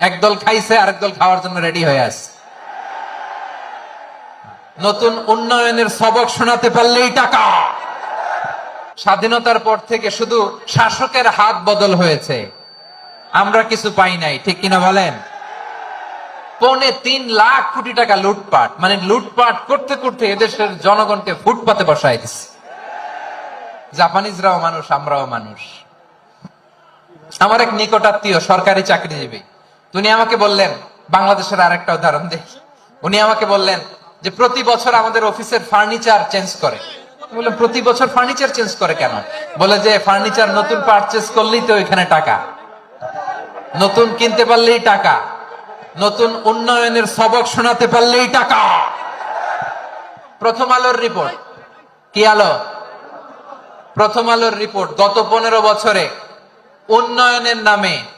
একদল খাইছে, আরেক দল খাওয়ার জন্য রেডি হয়ে আছে। নতুন উন্নয়নের সবক শোনাতে পারলেই টাকা। স্বাধীনতার পর থেকে শুধু শাসকের হাত বদল হয়েছে। আমরা কিছু পাই নাই, ঠিক কিনা বলেন? পৌনে তিন লাখ কোটি টাকা লুটপাট মানে লুটপাট করতে করতে এদেশের জনগণকে ফুটপাতে বসাই দিচ্ছে জাপানিজরাও মানুষ, আমরাও মানুষ। আমার এক নিকটাত্মীয় সরকারি চাকরিজীবী। উনি আমাকে বললেন, বাংলাদেশের আরেকটা উদাহরণ দেখি উনি আমাকে বললেন যে, প্রতি বছর আমাদের অফিসের ফার্নিচার চেঞ্জ করে। বললাম, প্রতি বছর ফার্নিচার চেঞ্জ করে কেন? বলে যে, ফার্নিচার নতুন পারচেস করলেই তো এখানে টাকা। নতুন কিনতে পারলেই টাকা। নতুন উন্নয়নের সবক শোনাতে পারলেই টাকা। প্রথম আলোর রিপোর্ট। কি আলো? প্রথম আলোর রিপোর্ট। গত পনেরো বছরে উন্নয়নের নামে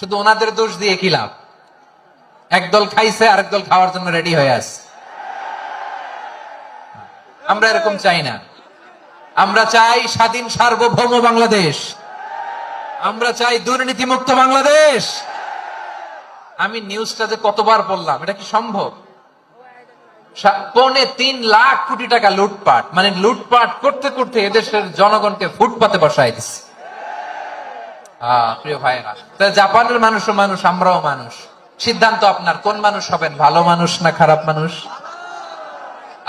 শুধু ওনাদের দোষ দিয়ে কি লাভ? একদল খাইছে আরেক দল খাওয়ার জন্য রেডি হয়ে আছে। আমরা এরকম চাই না। আমরা চাই স্বাধীন সার্বভৌম বাংলাদেশ। আমরা চাই দুর্নীতিমুক্ত বাংলাদেশ। আমি নিউজটা যে কতবার বললাম, এটা কি সম্ভব? পৌনে তিন লাখ কোটি টাকা লুটপাট মানে লুটপাট করতে করতে এদেশের জনগণকে ফুটপাতে বসাই দিচ্ছে প্রিয় ভাইরা জাপানের মানুষও মানুষ, আমরাও মানুষ। সিদ্ধান্ত আপনার, কোন মানুষ হবেন? ভালো মানুষ না খারাপ মানুষ?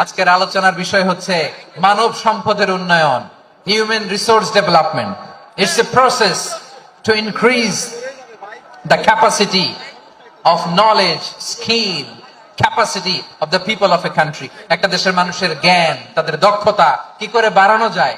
আজকের আলোচনার বিষয় হচ্ছে মানব সম্পদের উন্নয়ন human resource development it's a process to increase the capacity of knowledge skill capacity of the people of a country একটা দেশের মানুষের জ্ঞান, তাদের দক্ষতা, কি করে বাড়ানো যায়?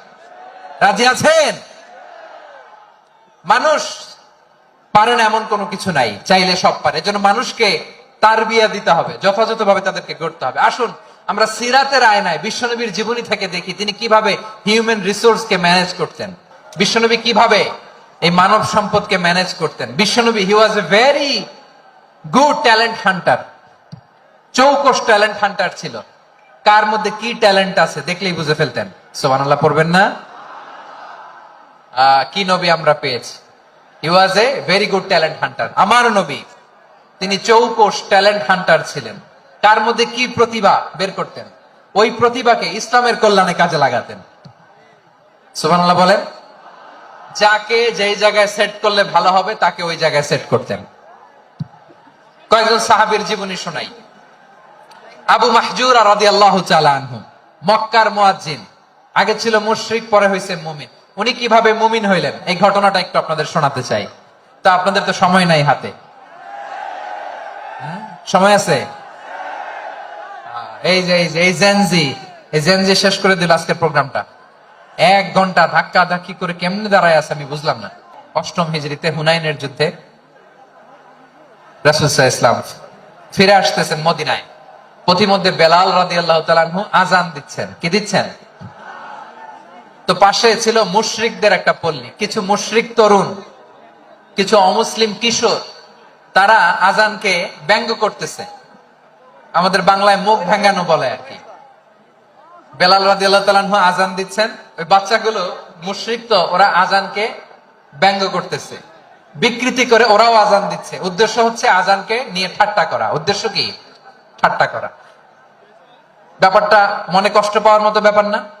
রাজি আছেন? মানুষ পারে না এমন কোনো কিছু নাই, চাইলে সব পারে। এজন্য মানুষকে তার বিয়া দিতে হবে, যথাযথভাবে তাদেরকে গড়তে হবে। আসুন, আমরা সিরাতের আয়নায় বিশ্বনবীর জীবনী থেকে দেখি তিনি কীভাবে হিউম্যান রিসোর্স কে ম্যানেজ করতেন। বিশ্বনবী কীভাবে এই মানব সম্পদকে ম্যানেজ করতেন। বিশ্বনবী he was a very good talent hunter চৌকস talent hunter ছিল। কার মধ্যে কি ট্যালেন্ট আছে দেখলেই বুঝে ফেলতেন। সোমানাল্লাহ পড়বেন না? কি নবী আমরা পেয়েছি? He was a very good talent hunter আমার নবী। তিনি চৌকস ট্যালেন্ট হান্টার ছিলেন। তার মধ্যে কি প্রতিভা বের করতেন? ওই প্রতিভাকে ইসলামের কল্যাণে কাজে লাগাতেন। সুবহানাল্লাহ বলেন, যাকে যেই জায়গায় সেট করলে ভালো হবে, তাকে ওই জায়গায় সেট করতেন। কয়েকজন সাহাবীর জীবনী শোনাই। আবু মাহজুর আর রাদি আল্লাহ আনহু, মক্কার মুয়াজ্জিন। আগে ছিল মুশরিক, পরে হয়েছে মুমিন। উনি কীভাবে মুমিন হইলেন? এই ঘটনাটা একটু আপনাদের শোনাতে চাই। তা আপনাদের তো সময় নাই হাতে। হ্যাঁ? সময় আছে? এই যে এই যে, এই জেনজি এই জেনজি শেষ করে দিল আজকের প্রোগ্রামটা। এক ঘণ্টা ধাক্কা ধাক্কি করে কেমনে দাঁড়ায় আছে আমি বুঝলাম না। অষ্টম হিজড়িতে হুনাইনের যুদ্ধে রাসুলসাহ ইসলাম ফিরে আসতেছেন মদিনায়। পথিমধ্যে বেলাল রাদি আল্লাহ আজান দিচ্ছেন। কি দিচ্ছেন? তো পাশে ছিল মুশরিকদের একটা পল্লী। কিছু মুশরিক তরুণ, কিছু অমুসলিম কিশোর, তারা আজানকে ব্যঙ্গ করতেছে। আমাদের বাংলায় মুখ ভাঙানো বলে আর কি। বেলাল রাদি আল্লাহ আজান দিচ্ছেন। ওই বাচ্চাগুলো মুশরিক তো, ওরা আজানকে ব্যঙ্গ করতেছে। বিকৃতি করে ওরাও আজান দিচ্ছে। উদ্দেশ্য হচ্ছে আজানকে নিয়ে ঠাট্টা করা। উদ্দেশ্য কি? ঠাট্টা করা। ব্যাপারটা মনে কষ্ট পাওয়ার মতো ব্যাপার না।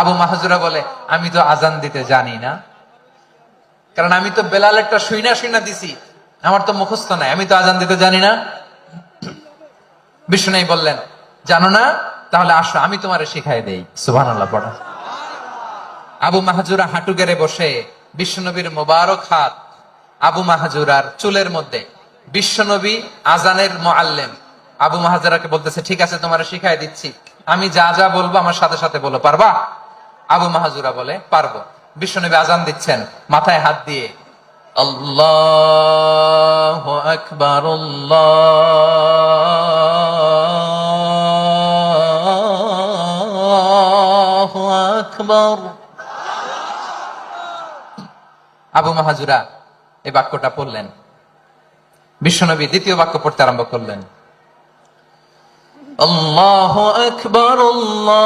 আবু মাহাজুরা বলে, আমি তো আজান দিতে জানি না। কারণ আমি তো বেলাল একটা শুইনা শুইনা দিছি। আমার তো মুখস্থ নাই। আমি তো আজান দিতে জানি না। বিষ্ণু বললেন, জানো না? তাহলে আসো, আমি তোমারে শিখাই দেই। সুবাহ পড়া। আবু মাহাজুরা হাঁটু গেড়ে বসে বিশ্বনবীর মোবারক হাত আবু মাহাজুরার চুলের মধ্যে। বিশ্বনবী আজানের মোয়াল্লেম আবু মাহাজুরাকে বলতেছে, ঠিক আছে, তোমার শিখাই দিচ্ছি। আমি যা যা বলব আমার সাথে সাথে বলো, পারবা? আবু মাহাজুরা বলে, পারব। বিশ্বনবী আজান দিচ্ছেন, মাথায় হাত দিয়ে, আল্লাহ আকবর আকবর। আবু মাহাজুরা এই বাক্যটা পড়লেন। বিশ্বনবী দ্বিতীয় বাক্য পড়তে আরম্ভ করলেন। আল্লাহ আকবর আকবর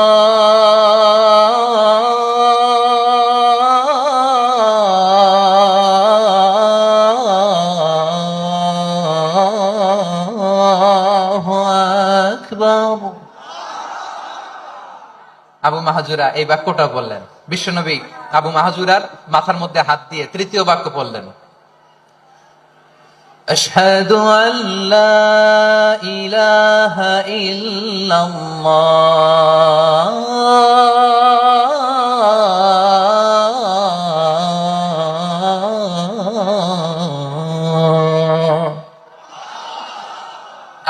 আবু মাহাজুরা এই বাক্যটা বললেন বিশ্বনবী আবু মাহাজুরার মাথার মধ্যে হাত দিয়ে তৃতীয় বাক্য বললেন أشهد أن لا إله إلا الله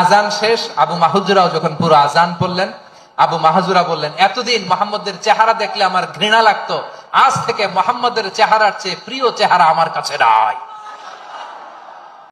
আজান শেষ, আবু মাহুজুরাও যখন পুরো আজান পড়লেন, আবু মাহাজুরা বললেন, এতদিন মোহাম্মদের চেহারা দেখলে আমার ঘৃণা লাগতো, আজ থেকে মোহাম্মদের চেহারার চেয়ে প্রিয় চেহারা আমার কাছে নাই।